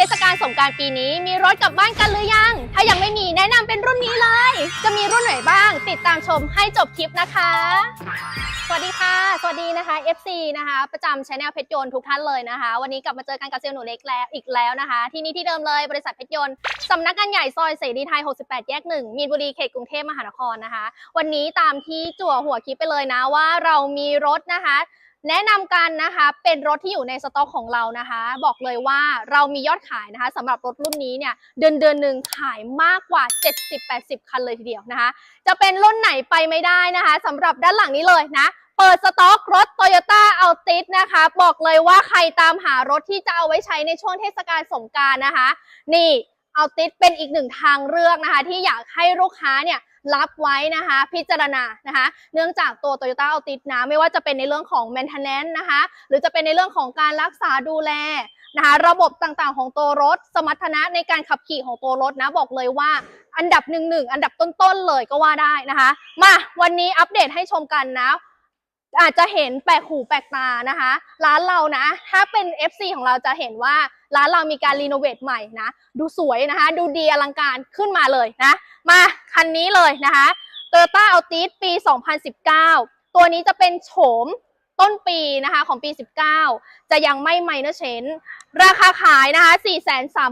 เทศกาลสงการปีนี้มีรถกลับบ้านกันหรือยัง ถ้ายังไม่มีแนะนำเป็นรุ่นนี้เลย จะมีรุ่นไหนบ้าง ติดตามชมให้จบคลิปนะคะ สวัสดีค่ะ สวัสดีนะคะ FC นะคะ ประจำช anel เพชรยนต์ทุกท่านเลยนะคะ วันนี้กลับมาเจอกันกับเซลล์หนูเล็กแล้วอีกแล้วนะคะ ที่นี่ที่เดิมเลยบริษัทเพชรยนต์สำนักงานใหญ่ซอยเสรีไทย 68 แยก 1 มีนบุรีเขตกรุงเทพมหานครนะคะ วันนี้ตามที่จั่วหัวคลิปไปเลยนะว่าเรามีรถนะคะ แนะนำกันนะคะเป็นรถที่อยู่ในสต็อกของเรานะคะ บอกเลยว่าเรามียอดขายนะคะสำหรับรถรุ่นนี้เนี่ยเดือนเดือนหนึ่งขายมากกว่า 70-80 คันเลยทีเดียวนะคะ จะเป็นรุ่นไหนไปไม่ได้นะคะสำหรับด้านหลังนี้เลยนะเปิดสต็อกรถ Toyota Altis นะคะ บอกเลยว่าใครตามหารถที่จะเอาไว้ใช้ในช่วงเทศกาลสงกรารนะคะ นี่ Altis เป็นอีกหนึ่งทางเลือกนะคะ ที่อยากให้ลูกค้าเนี่ย รับไว้นะคะ พิจารณานะคะ เนื่องจากตัว t o y ยต้าเอาติดนะไม่ว่าจะเป็นในเรื่องของ maintenance นะคะ หรือจะเป็นในเรื่องของการรักษาดูแลนะคะระบบต่างๆของตัวรถ สมรรถนะในการขับขี่ของตัวรถนะบอกเลยว่าอันดับหนึ่งหนึ่งอันดับต้นๆเลยก็ว่าได้นะคะ มาวันนี้อัปเดตให้ชมกันนะ อาจจะเห็นแปลกหูแปลกตานะคะ ร้านเรานะ ถ้าเป็น FC ของเราจะเห็นว่าร้านเรามีการรีโนเวทใหม่นะ ดูสวยนะคะ ดูดีอลังการขึ้นมาเลยนะ มาคันนี้เลยนะคะ Toyota Altis ปี 2019 ตัวนี้จะเป็นโฉม ต้นปีนะคะของปี 19 จะยังไม่ไมเนอร์เชนราคาขายนะคะ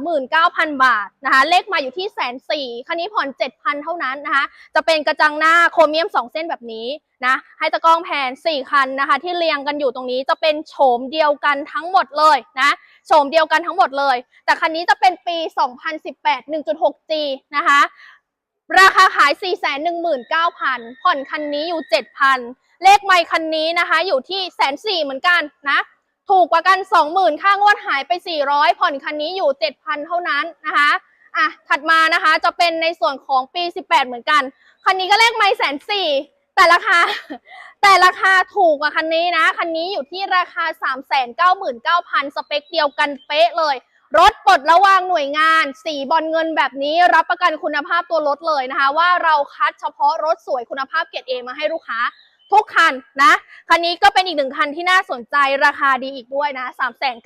439,000 บาทนะคะ เลขมาอยู่ที่แสนสี่คันนี้ผ่อน 7,000 เท่านั้นนะคะ จะเป็นกระจังหน้าโครเมียม 2 เส้นแบบนี้นะ ให้ตะกร้องแผน 4 คันนะคะ ที่เรียงกันอยู่ตรงนี้จะเป็นโฉมเดียวกันทั้งหมดเลยนะโฉมเดียวกันทั้งหมดเลย แต่คันนี้จะเป็นปี 2018 1.6G นะคะ ราคาขาย 419,000 ผ่อนคันนี้อยู่ 7,000 เลขไมค์คันนี้นะคะ อยู่ที่แสนสี่เหมือนกันนะ ถูกกว่ากัน 20,000 ค่างวดหายไป 400 ผ่อนคันนี้อยู่ 7,000 เท่านั้นนะคะอะถัดมานะคะจะเป็นในส่วนของปี 18 เหมือนกัน คันนี้ก็เลขไมค์แสนสี่แต่ราคาแต่ราคาถูกกว่าคันนี้นะ คันนี้อยู่ที่ราคา 399,000 สเปคเดียวกันเป๊ะเลยรถปลดระวางหน่วยงาน สีบอลเงินแบบนี้รับประกันคุณภาพตัวรถเลยนะคะ ว่าเราคัดเฉพาะรถสวยคุณภาพเกรดเอมาให้ลูกค้า ทุกคันนะคันนี้ก็เป็นอีกหนึ่งคันที่น่าสนใจราคาดีอีกด้วยนะ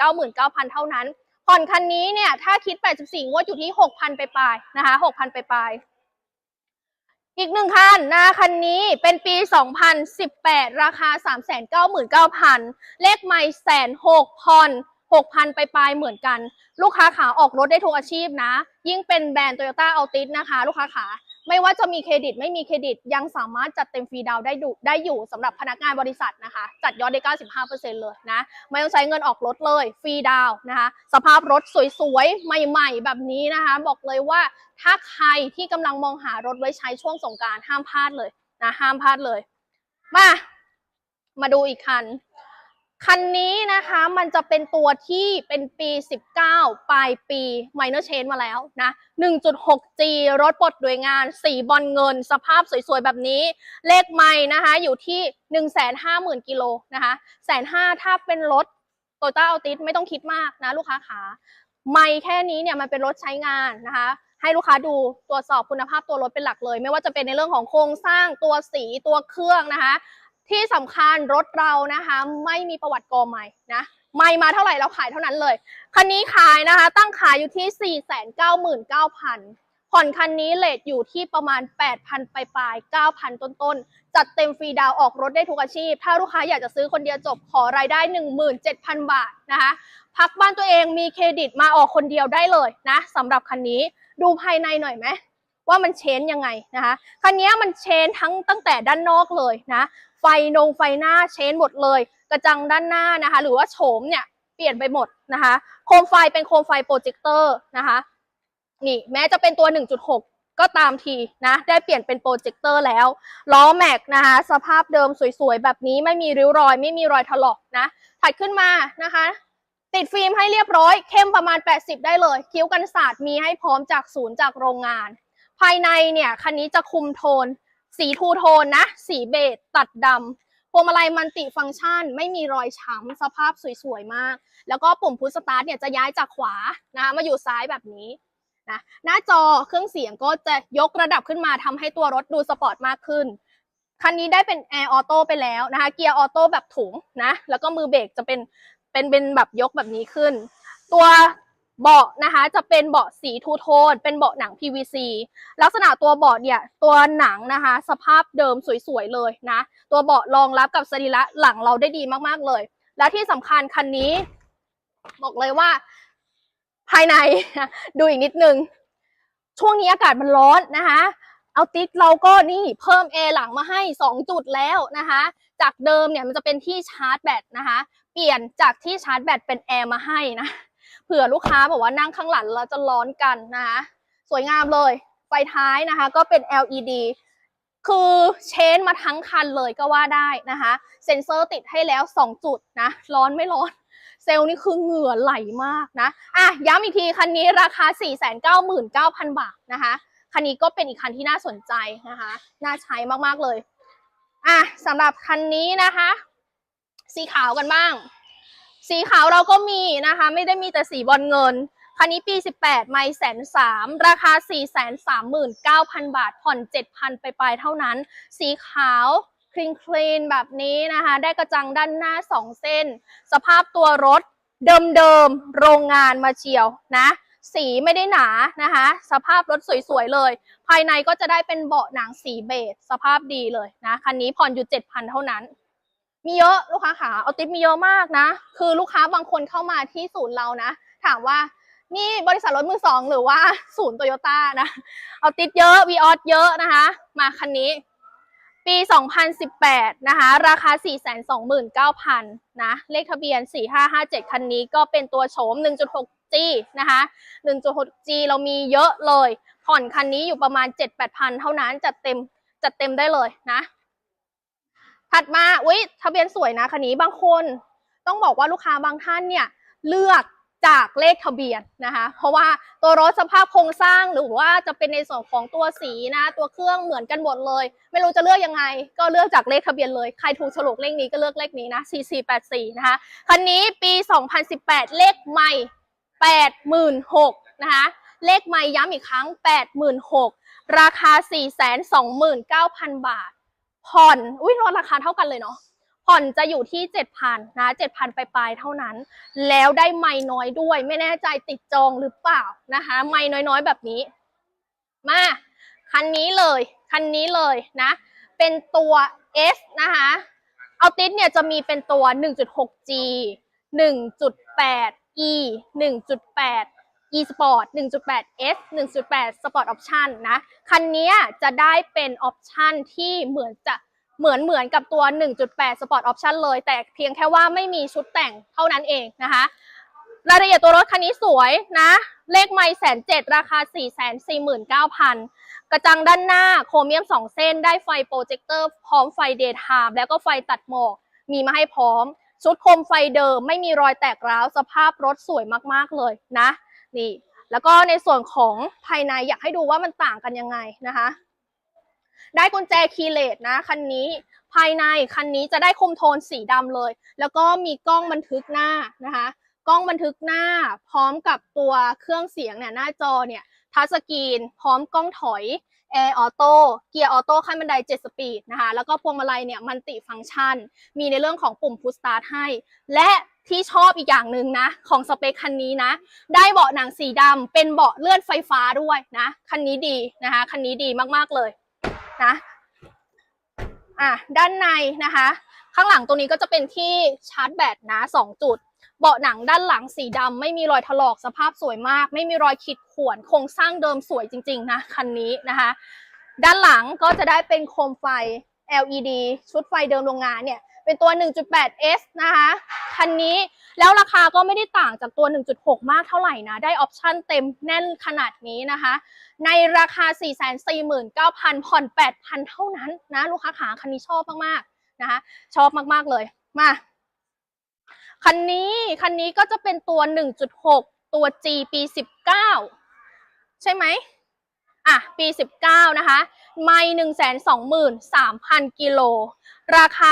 399,000 เท่านั้นผ่อนคันนี้เนี่ยถ้าคิด 84 งวดอยู่ที่ 6,000 ไปปลายนะคะ6,000 ไปปลายอีกหนึ่งคันนะคันนี้เป็นปี 2018 ราคา 399,000 เลขไม่แสนหกผ่อน6,000 ไปปลายเหมือนกัน ลูกค้าขาออกรถได้ทุกอาชีพนะ ยิ่งเป็นแบรนด์ Toyota Altis นะคะ ลูกค้าขา ไม่ว่าจะมีเครดิตไม่มีเครดิต ยังสามารถจัดเต็มฟรีดาวได้ดูได้อยู่สำหรับพนักงานบริษัทนะคะ จัดยอดได้ 95%เลยนะ ไม่ต้องใช้เงินออกรถเลยฟรีดาวนะคะ สภาพรถสวยๆ ใหม่ๆ แบบนี้นะคะ บอกเลยว่าถ้าใครที่กำลังมองหารถไว้ใช้ช่วงสงการห้ามพลาดเลยนะห้ามพลาดเลย มา มาดูอีกคัน คันนี้นะคะมันจะเป็นตัวที่เป็นปี 19 ปลายปี minor change มาแล้วนะ 1.6G รถปลดด้วยงาน สีบอลเงิน สภาพสวยๆ แบบนี้ เลขไม่นะคะอยู่ที่ 150,000 กิโลนะคะแสนห้าถ้าเป็นรถโตโยต้าอัลติสไม่ต้องคิดมากนะลูกค้าขาไม่แค่นี้เนี่ยมันเป็นรถใช้งานนะคะให้ลูกค้าดูตรวจสอบคุณภาพตัวรถเป็นหลักเลย ไม่ว่าจะเป็นในเรื่องของโครงสร้างตัวสีตัวเครื่องนะคะ ที่สำคัญรถเรานะคะ ไม่มีประวัติกอใหม่นะไม่มาเท่าไหร่เราขายเท่านั้นเลย คันนี้ขายนะคะ ตั้งขายอยู่ที่ 499,000 ผ่อนคันนี้เลทอยู่ที่ประมาณ 8,000 ปลายๆ9,000 ต้นๆ จัดเต็มฟรีดาวออกรถได้ทุกอาชีพ ถ้าลูกค้าอยากจะซื้อคนเดียวจบขอรายได้ 17,000 บาทนะคะ พักบ้านตัวเองมีเครดิตมาออกคนเดียวได้เลยนะสำหรับคันนี้ดูภายในหน่อยไหมว่ามันเชนยังไงนะคะ คันนี้มันเชนทั้งตั้งแต่ด้านนอกเลยนะ ไฟนงไฟหน้าเชนหมดเลย กระจังด้านหน้านะคะ หรือว่าโฉมเนี่ยเปลี่ยนไปหมดนะคะ โคมไฟเป็นโคมไฟโปรเจคเตอร์นะคะนี่แม้จะเป็นตัว 1.6 ก็ตามทีนะได้เปลี่ยนเป็นโปรเจคเตอร์แล้วล้อแม็กนะคะสภาพเดิมสวยๆ แบบนี้ไม่มีริ้วรอย ไม่มีรอยถลอกนะถัดขึ้นมานะคะ ติดฟิล์มให้เรียบร้อย เข้มประมาณ 80 ได้เลย คิ้วกันศาสตร์มีให้พร้อมจากศูนย์จากโรงงาน ภายในเนี่ยคันนี้จะคุมโทน สีทูโทนนะ สีเบจตัดดำพวงมาลัยมันติฟังก์ชัน ไม่มีรอยช้ำสภาพสวยๆมาก แล้วก็ปุ่มพุชสตาร์ทเนี่ยจะย้ายจากขวานะคะมาอยู่ซ้ายแบบนี้นะหน้าจอเครื่องเสียงก็จะยกระดับขึ้นมาทำให้ตัวรถดูสปอร์ตมากขึ้นคันนี้ได้เป็นแอร์ออโต้ไปแล้วนะคะเกียร์ออโต้แบบถุงนะแล้วก็มือเบรกจะเป็นเป็นเป็นแบบยกแบบนี้ขึ้น ตัว เบาะนะคะจะเป็นเบาะสีทูโทน เป็นเบาะหนัง PVC ลักษณะตัวเบาะเนี่ยตัวหนังนะคะ สภาพเดิมสวยๆเลยนะ ตัวเบาะรองรับกับสรีระหลังเราได้ดีมากๆเลย และที่สำคัญคันนี้ บอกเลยว่า ภายใน ดูอีกนิดนึง ช่วงนี้อากาศมันร้อนนะคะเอาติ๊กเราก็นี่เพิ่มแอร์หลังมาให้ 2 จุดแล้วนะคะ จากเดิมเนี่ยมันจะเป็นที่ชาร์จแบตนะคะ เปลี่ยนจากที่ชาร์จแบตเป็นแอร์มาให้นะ เผื่อลูกค้าบอกว่านั่งข้างหลังแล้วจะร้อนกันนะคะสวยงามเลย ไฟท้ายนะคะ ก็เป็น LED คือเชนมาทั้งคันเลยก็ว่าได้นะคะ เซ็นเซอร์ติดให้แล้ว 2 จุดนะ ร้อนไม่ร้อน เซลล์นี่คือเหงื่อไหลมากนะ อะ ย้ำอีกที คันนี้ราคา 499,000 บาทนะคะ คันนี้ก็เป็นอีกคันที่น่าสนใจนะคะ น่าใช้มาก ๆ เลย อะสำหรับคันนี้นะคะ สีขาวกันบ้าง สีขาวเราก็มีนะคะ ไม่ได้มีแต่สีบอลเงิน คันนี้ปี 18 ไม่แสนสามราคา 439,000 บาท ผ่อน 7,000 ไปปลายเท่านั้น สีขาวคลีนคลีนแบบนี้นะคะ ได้กระจังด้านหน้า 2 เส้น สภาพตัวรถเดิมๆ โรงงานมาเชียวนะสีไม่ได้หนานะคะ สภาพรถสวยๆเลย ภายในก็จะได้เป็นเบาะหนังสีเบจสภาพดีเลยนะ คันนี้ผ่อนอยู่ 7,000 เท่านั้น มีเยอะลูกค้าขาเอาติปมีเยอะมากนะ คือลูกค้าบางคนเข้ามาที่ศูนย์เรานะ ถามว่านี่บริษัทรถมือสองหรือว่าศูนย์โตโยต้านะ เอาติดเยอะวีออสเยอะนะคะ มาคันนี้ ปี 2018 นะคะ ราคา 429,000 นะ เลขทะเบียน 4557 คันนี้ก็เป็นตัวโฉม 1.6G นะคะ 1.6G เรามีเยอะเลย ผ่อนคันนี้อยู่ประมาณ 7-8,000 เท่านั้นจัดเต็มจัดเต็มได้เลยนะ ถัดมาอุ๊ยทะเบียนสวยนะคันนี้บางคน ต้องบอกว่าลูกค้าบางท่านเนี่ยเลือกจากเลขทะเบียนนะคะ เพราะว่าตัวรถสภาพโครงสร้างหรือว่าจะเป็นในส่วนของตัวสีนะ ตัวเครื่องเหมือนกันหมดเลย ไม่รู้จะเลือกยังไง ก็เลือกจากเลขทะเบียนเลย ใครถูกฉลกเลขนี้ก็เลือกเลขนี้นะ 4484 นะคะ คันนี้ปี 2018 เลขใหม่ 86,000นะคะ เลขใหม่ย้ำอีกครั้ง 86,000ราคา 429,000 บาท ผ่อน อุ้ยรถราคาเท่ากันเลยเนาะ ผ่อนจะอยู่ที่ 7,000นะ7,000ไปปลายๆเท่านั้น แล้วได้ไม่น้อยด้วย ไม่แน่ใจติดจองหรือเปล่านะคะ ไม่น้อยๆแบบนี้ มา คันนี้เลย คันนี้เลยนะ เป็นตัว S นะคะเอาติสเนี่ยจะมีเป็นตัว 1.6G 1.8 E 1.8 E Sport 1.8 S 1.8 Sport Option นะ คันนี้จะได้เป็นออปชันที่เหมือนจะเหมือนเหมือนกับตัว 1.8 Sport Option เลย แต่เพียงแค่ว่าไม่มีชุดแต่งเท่านั้นเองนะคะรายละเอียดตัวรถคันนี้สวยนะ เลขไม่แสนเจ็ดราคา 4 4 9 0 0 0 กระจังด้านหน้าโครเมียม 2 เส้น ได้ไฟโปรเจคเตอร์พร้อมไฟเดย์ไทม์แล้วก็ไฟตัดหมอก มีมาให้พร้อม ชุดโคมไฟเดิมไม่มีรอยแตกร้าว สภาพรถสวยมาก ๆ เลยนะ นี่ แล้วก็ในส่วนของภายในอยากให้ดูว่ามันต่างกันยังไงนะคะ ได้กุญแจคีย์เลสนะคันนี้ภายในคันนี้จะได้คุมโทนสีดำเลย แล้วก็มีกล้องบันทึกหน้านะคะกล้องบันทึกหน้าพร้อมกับตัวเครื่องเสียงเนี่ยหน้าจอเนี่ยทัชสกรีน พร้อมกล้องถอยแอร์ออโต้เกียร์ออโต้ขั้นบันได 7 สปีดนะคะ แล้วก็พวงมาลัยเนี่ยมันติฟังก์ชัน มีในเรื่องของปุ่มพุชสตาร์ทให้ และ ที่ชอบอีกอย่างหนึ่งนะ ของสเปคคันนี้นะ ได้เบาะหนังสีดำเป็นเบาะเลื่อนไฟฟ้าด้วยนะ คันนี้ดีนะคะคันนี้ดีมากๆเลยนะอะด้านในนะคะ ข้างหลังตรงนี้ก็จะเป็นที่ชาร์จแบตนะ2จุด เบาะหนังด้านหลังสีดำไม่มีรอยถลอกสภาพสวยมาก ไม่มีรอยขีดข่วนโครงสร้างเดิมสวยจริง ๆ นะคันนี้นะคะ ด้านหลังก็จะได้เป็นโคมไฟ LED ชุดไฟเดิมโรงงานเนี่ย เป็นตัว 1.8S นะคะคันนี้แล้วราคาก็ไม่ได้ต่างจากตัว 1.6 มากเท่าไหร่นะ ได้ออปชั่นเต็มแน่นขนาดนี้นะคะ ในราคา 449,000 ผ่อน 8,000 เท่านั้นนะ ลูกค้าขาคันนี้ชอบมากๆนะคะ ชอบมากๆเลยมาคันนี้คันนี้ก็จะเป็นตัว 1.6 ตัว G ปี 19 ใช่ไหมอะ ปี 19 นะคะ ไม่ 123,000 กิโล ราคา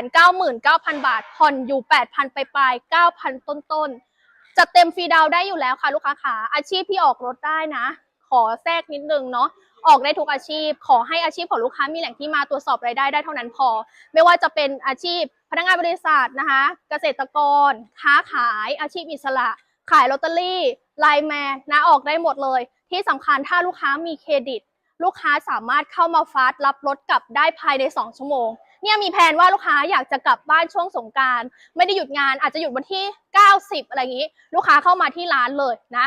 499,000 บาท ผ่อนอยู่ 8,000 ไปปลายๆ9,000 ต้นๆจะเต็มฟรีดาวได้อยู่แล้วค่ะลูกค้าขาอาชีพที่ออกรถได้นะ ขอแทรกนิดนึงเนาะออกได้ทุกอาชีพ ขอให้อาชีพของลูกค้ามีแหล่งที่มาตรวจสอบรายได้ได้เท่านั้นพอ ไม่ว่าจะเป็นอาชีพพนักงานบริษัทนะคะ เกษตรกร ค้าขาย อาชีพอิสระ ขายลอตเตอรี่ไลน์แมนนะออกได้หมดเลย ที่สำคัญถ้าลูกค้ามีเครดิต ลูกค้าสามารถเข้ามาฟาสรับรถกลับได้ภายใน 2 ชั่วโมง เนี่ยมีแผนว่าลูกค้าอยากจะกลับบ้านช่วงสงการ ไม่ได้หยุดงานอาจจะหยุดวันที่ 90 อะไรอย่างนี้ ลูกค้าเข้ามาที่ร้านเลยนะ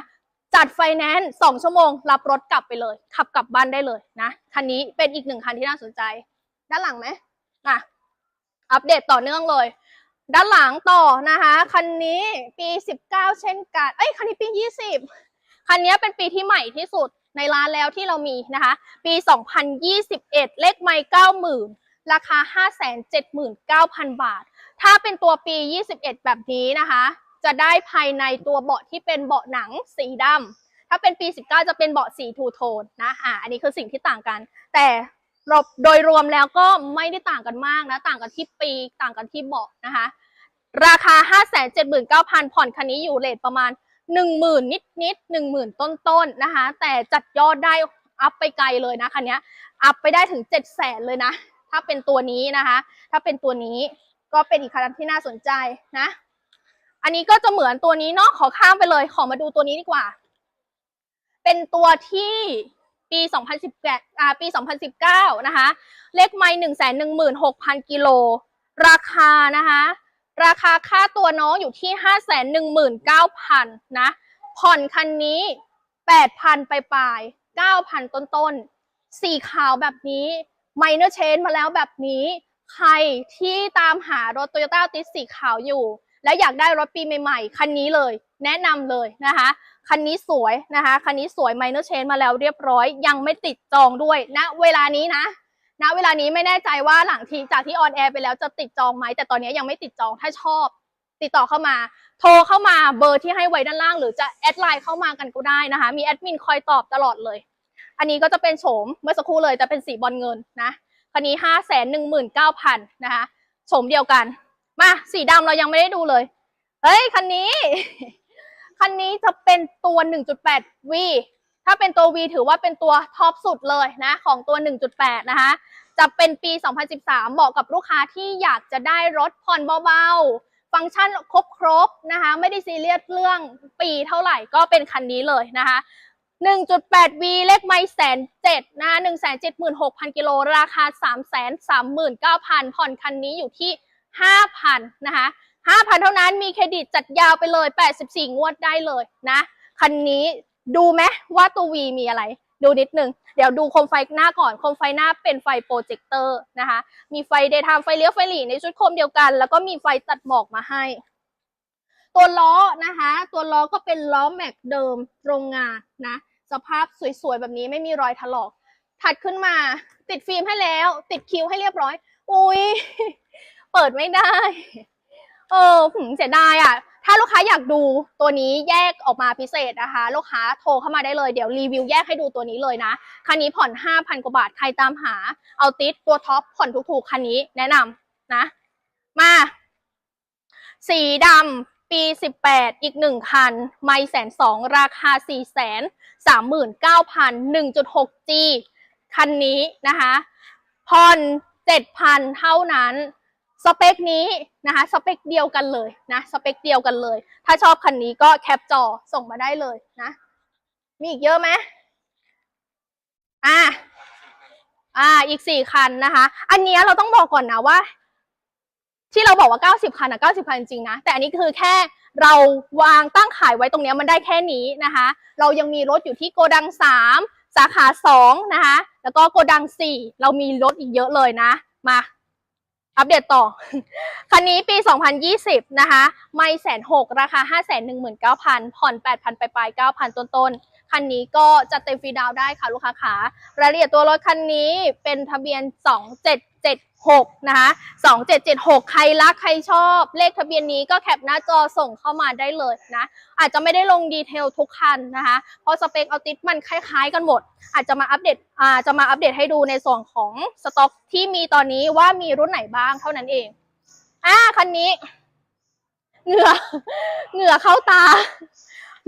จัดไฟแนนซ์2ชั่วโมง รับรถกลับไปเลย ขับกลับบ้านได้เลยนะคันนี้เป็นอีกหนึ่งคันที่น่าสนใจ ด้านหลังไหมอะอัปเดตต่อเนื่องเลย ด้านหลังต่อนะคะคันนี้ปี 19 เช่นกันเอ้ยคันนี้ปี 20 คันนี้เป็นปีที่ใหม่ที่สุดในร้านแล้วที่เรามีนะคะ ปี 2021 เลขไมล์90,000 ราคา 579,000 บาท ถ้าเป็นตัวปี 21 แบบนี้นะคะ จะได้ภายในตัวเบาะที่เป็นเบาะหนังสีดำถ้าเป็นปี 19 จะเป็นเบาะสีทูโทนนะอะอันนี้คือสิ่งที่ต่างกัน แต่โดยรวมแล้วก็ไม่ได้ต่างกันมากนะ ต่างกันที่ปีต่างกันที่เบาะนะคะ ราคา 579,000 ผ่อนคันนี้อยู่เลทประมาณ 10,000 นิดนิดๆ10,000 ต้นๆนนะคะ แต่จัดยอดได้อัพไปไกลเลยนะคันนี้อัพไปได้ถึง 700,000 เลยนะ ถ้าเป็นตัวนี้นะคะ ถ้าเป็นตัวนี้ก็เป็นอีกคันที่น่าสนใจนะ อันนี้ก็จะเหมือนตัวนี้เนาะขอข้ามไปเลย ขอมาดูตัวนี้ดีกว่า เป็นตัวที่ปี 2018อ่าปี 2019 นะคะ เลขไม่116,000 กิโล ราคานะคะ ราคาค่าตัวน้องอยู่ที่ 519,000 นะ ผ่อนคันนี้ 8,000 ไปปลาย 9,000 ต้นต้นๆสีขาวแบบนี้ ไมเนอร์เชนมาแล้วแบบนี้ ใครที่ตามหารถ Toyota ติสีขาวอยู่ แล้วอยากได้รถปีใหม่ๆ คันนี้เลย แนะนำเลยนะคะ คันนี้สวยนะคะ คันนี้สวยไมเนอร์เชนมาแล้วเรียบร้อย ยังไม่ติดจองด้วยณนะเวลานี้นะณเวลานี้ไม่แน่ใจว่าหลังทีจากที่ออนแอร์ไปแล้วจะติดจองไหม แต่ตอนนี้ยังไม่ติดจองถ้าชอบ ติดต่อเข้ามา โทรเข้ามาเบอร์ที่ให้ไว้ด้านล่าง หรือจะแอดไลน์เข้ามากันก็ได้นะคะ มีแอดมินคอยตอบตลอดเลย อันนี้ก็จะเป็นโฉมเมื่อสักครู่เลยจะเป็นสีบอลเงินนะคันนี้ห้าแสนหนึ่งหมื่นเก้าพันนะคะโฉมเดียวกัน มาสีดำเรายังไม่ได้ดูเลย เฮ้ยคันนี้คันนี้จะเป็นตัว 1.8 V ถ้าเป็นตัว V ถือว่าเป็นตัวท็อปสุดเลยนะของตัว 1.8 นะคะ จะเป็นปี 2013 เหมาะกับลูกค้าที่อยากจะได้รถผ่อนเบาๆ ฟังก์ชันครบๆนะคะ ไม่ได้ซีเรียสเรื่องปีเท่าไหร่ก็เป็นคันนี้เลยนะคะ 1.8V เลขไม่แสนเจ็ดนะ176,000กิโลราคา339,000ผ่อนคันนี้อยู่ที่5,000นะคะ5,000เท่านั้นมีเครดิตจัดยาวไปเลย84งวดได้เลยนะ คันนี้ดูไหมว่าตัว V มีอะไร ดูนิดนึง เดี๋ยวดูโคมไฟหน้าก่อน โคมไฟหน้าเป็นไฟโปรเจคเตอร์นะคะ มีไฟเดย์ไทม์ไฟเลี้ยวไฟหลีในชุดโคมเดียวกัน แล้วก็มีไฟตัดหมอกมาให้ ตัวล้อนะคะ ตัวล้อก็เป็นล้อแม็กเดิมโรงงานนะ สภาพสวยๆแบบนี้ไม่มีรอยถลอก ถัดขึ้นมา ติดฟิล์มให้แล้ว ติดคิวให้เรียบร้อย อุ้ยเปิดไม่ได้ เออหืมเสียดายอะ ถ้าลูกค้าอยากดูตัวนี้แยกออกมาพิเศษนะคะ ลูกค้าโทรเข้ามาได้เลย เดี๋ยวรีวิวแยกให้ดูตัวนี้เลยนะ คันนี้ผ่อน 5,000 กว่าบาท ใครตามหา เอาติดตัวท็อปผ่อนถูกๆ คันนี้แนะนำนะ มา สีดำ ปี 18 อีกหนึ่งคัน ไม่แสนสองราคา4แสน39,000 1.6G คันนี้นะคะผ่อน7,000 เท่านั้น สเปคนี้นะคะ สเปคเดียวกันเลยนะ สเปคเดียวกันเลย ถ้าชอบคันนี้ก็แคปจอส่งมาได้เลยนะ มีอีกเยอะไหมอ่าอ่า อีกสี่คันนะคะ อันนี้เราต้องบอกก่อนนะว่า ที่เราบอกว่า 90 คันอะ90 คันจริงๆนะ แต่อันนี้คือแค่เราวางตั้งขายไว้ตรงนี้มันได้แค่นี้นะคะ เรายังมีรถอยู่ที่โกดัง 3 สาขา 2 นะคะ แล้วก็โกดัง 4 เรามีรถอีกเยอะเลยนะ มา อัปเดตต่อ คันนี้ปี 2020 นะคะ ไม่แสนหกราคา 5 1 9 0 0 0 ผ่อน 8,000 ไปปลาย9,000 ต้นๆคันนี้ก็จะเต็มฟรีดาวได้ค่ะลูกค้าขารายละเอียดตัวรถคันนี้เป็นทะเบียน 6นะคะ2776 ใครรักใครชอบ เลขทะเบียนนี้ก็แคปหน้าจอส่งเข้ามาได้เลยนะ อาจจะไม่ได้ลงดีเทลทุกคันนะคะ เพราะสเปคเอาติดมันคล้ายๆกันหมด อาจจะมาอัปเดตอาจจะมาอัปเดตให้ดูในส่วนของสต็อกที่มีตอนนี้ว่ามีรุ่นไหนบ้างเท่านั้นเองอ่าคันนี้ เหงื่อเหงื่อเข้าตา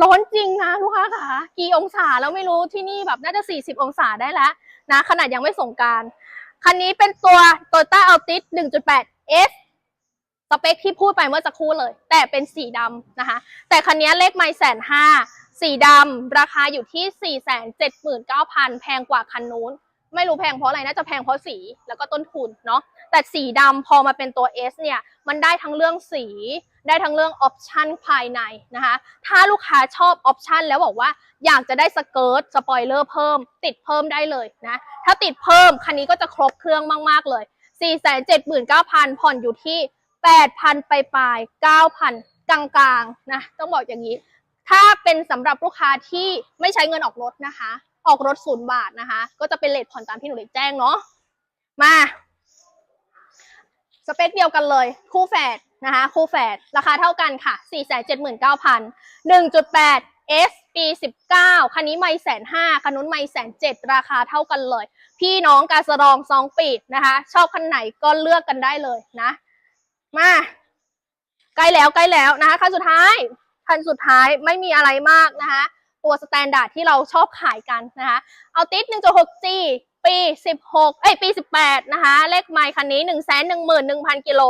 ร้อนจริงนะลูกค้าค่ะกี่องศาแล้วไม่รู้ที่นี่แบบน่าจะ 40 องศาได้แล้วนะขนาดยังไม่ส่งการ คันนี้เป็นตัว Toyota Altis 1.8 S สเปคที่พูดไปเมื่อสักครู่เลย แต่เป็นสีดำนะคะ แต่คันนี้เลขไม่แสนห้าสีดำราคาอยู่ที่ 479,000 แพงกว่าคันนู้น ไม่รู้แพงเพราะอะไร น่าจะแพงเพราะสีแล้วก็ต้นทุนเนาะ แต่สีดำพอมาเป็นตัว S เนี่ยมันได้ทั้งเรื่องสี ได้ทั้งเรื่องออปชันภายในนะคะถ้าลูกค้าชอบออปชันแล้วบอกว่าอยากจะได้สเกิร์ตสปอยเลอร์เพิ่ม ติดเพิ่มได้เลยนะถ้าติดเพิ่มคันนี้ก็จะครบเครื่องมาก ๆ เลย 479,000 ผ่อนอยู่ที่ 8,000 ไปปลาย 9,000 กลางๆนะต้องบอกอย่างนี้ ถ้าเป็นสำหรับลูกค้าที่ไม่ใช้เงินออกรถนะคะ ออกรถศูนย์บาทนะคะ ก็จะเป็นเลทผ่อนตามที่หนูเล็กแจ้งเนาะมา สเปคเดียวกันเลย คู่แฝดนะคะคู่แฝดราคาเท่ากันค่ะ 479,000 1.8 S ปี 19 คันนี้ไม่แสนห้าคันนู้นไม่แสนเจ็ดราคาเท่ากันเลย พี่น้องการสรองซองปีดนะคะ ชอบคันไหนก็เลือกกันได้เลยนะ มาใกล้แล้วใกล้แล้วนะคะคันสุดท้าย คันสุดท้ายไม่มีอะไรมากนะคะ ตัวสแตนดาร์ดที่เราชอบขายกันนะคะ เอาติด 1.6G ปี 16 เอ้ยปี 18 นะคะ เลขไมค์คันนี้ 1 1 1 0 0 0 กิโล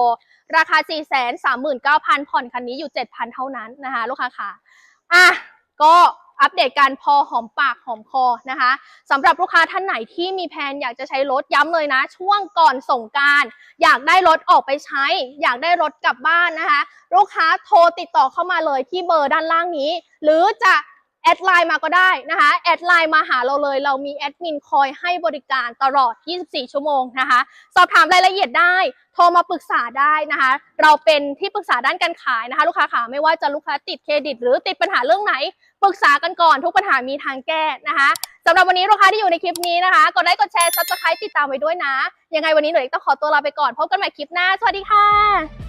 ราคา 4 3 9 0 0 0 ผ่อนคันนี้อยู่ 7,000 เท่านั้นนะคะ ลูกค้าค่ะ อะ ก็อัปเดตการพอหอมปากหอมคอนะคะสำหรับลูกค้าท่านไหนที่มีแผนอยากจะใช้รถย้ำเลยนะ ช่วงก่อนส่งการอยากได้รถออกไปใช้ อยากได้รถกลับบ้านนะคะ ลูกค้าโทรติดต่อเข้ามาเลยที่เบอร์ด้านล่างนี้ หรือจะ แอดไลน์มาก็ได้นะคะแอดไลน์มาหาเราเลย เรามีแอดมินคอยให้บริการตลอด 24 ชั่วโมงนะคะสอบถามรายละเอียดได้ โทรมาปรึกษาได้นะคะ เราเป็นที่ปรึกษาด้านการขายนะคะ ลูกค้าขาไม่ว่าจะลูกค้าติดเครดิต หรือติดปัญหาเรื่องไหนปรึกษากันก่อนทุกปัญหามีทางแก้นะคะสำหรับวันนี้ลูกค้าที่อยู่ในคลิปนี้นะคะกดไลค์กดแชร์ซับสไครต์ติดตามไว้ด้วยนะ ยังไงวันนี้หนูเอกต้องขอตัวลาไปก่อนพบกันใหม่คลิปหน้าสวัสดีค่ะ